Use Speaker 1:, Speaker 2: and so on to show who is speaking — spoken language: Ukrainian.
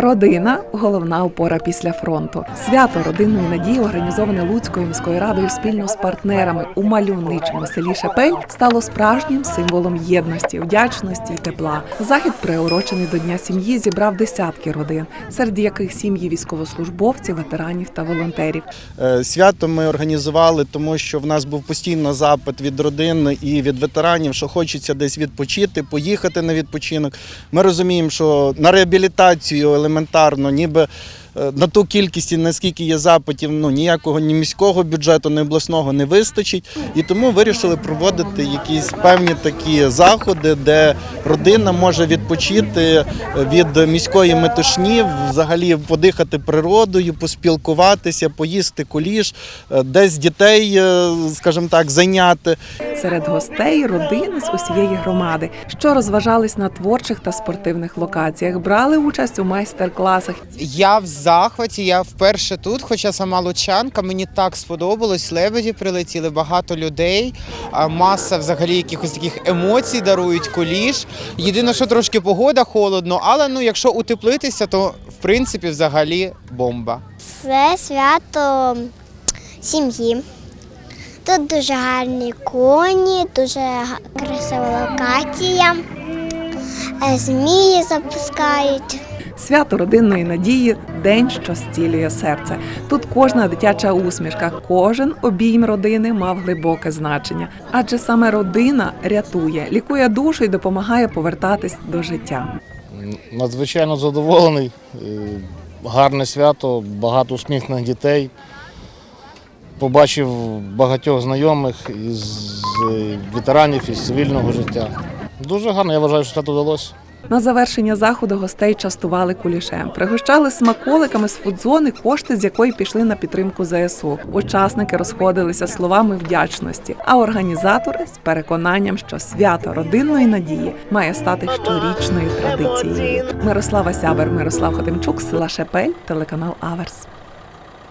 Speaker 1: Родина головна опора після фронту. Свято родинної надії, організоване Луцькою міською радою спільно з партнерами у мальовничому селі Шепель, стало справжнім символом єдності, вдячності і тепла. Захід, приурочений до Дня сім'ї, зібрав десятки родин, серед яких сім'ї військовослужбовців, ветеранів та волонтерів.
Speaker 2: Е, Свято ми організували, тому що в нас був постійно запит від родин і від ветеранів, що хочеться десь відпочити, поїхати на відпочинок. Ми розуміємо, що на реабілітацію елементарно, ніби е, на ту кількість, наскільки є запитів, ну ніякого ні міського бюджету, ні обласного не вистачить. І тому вирішили проводити якісь певні такі заходи, де родина може відпочити від міської метушні, взагалі подихати природою, поспілкуватися, поїсти куліш, е, десь дітей, е, скажімо так, зайняти.
Speaker 1: Серед гостей родини з усієї громади, що розважались на творчих та спортивних локаціях, брали участь у майстер-класах
Speaker 3: Я в захваті, я вперше тут, хоча сама лучанка, мені так сподобалось. Лебеді прилетіли, багато людей, маса взагалі якихось таких емоцій дарують куліш. Єдине, що трошки погода холодно, але ну якщо утеплитися, то в принципі взагалі бомба.
Speaker 4: Це свято сім'ї. Тут дуже гарні коні, дуже красива локація. Е, Змії запускають.
Speaker 1: Свято родинної надії день, що зцілює серце. Тут кожна дитяча усмішка, кожен обійм родини мав глибоке значення, адже саме родина рятує, лікує душу і допомагає повертатись до життя.
Speaker 5: Надзвичайно задоволений. Е, Гарне свято, багато усміхнених дітей. Побачив багатьох знайомих із е, ветеранів із цивільного життя. Дуже гарно, я вважаю, що свято вдалося.
Speaker 1: На завершення заходу гостей частували кулішем, пригощали смаколиками з фудзони, кошти з якої пішли на підтримку ЗСУ. Учасники розходилися словами вдячності, а організатори з переконанням, що свято родинної надії має стати щорічною традицією. Мирослава Сябер, Мирослав Хотимчук, села Шепель, телеканал Аверс.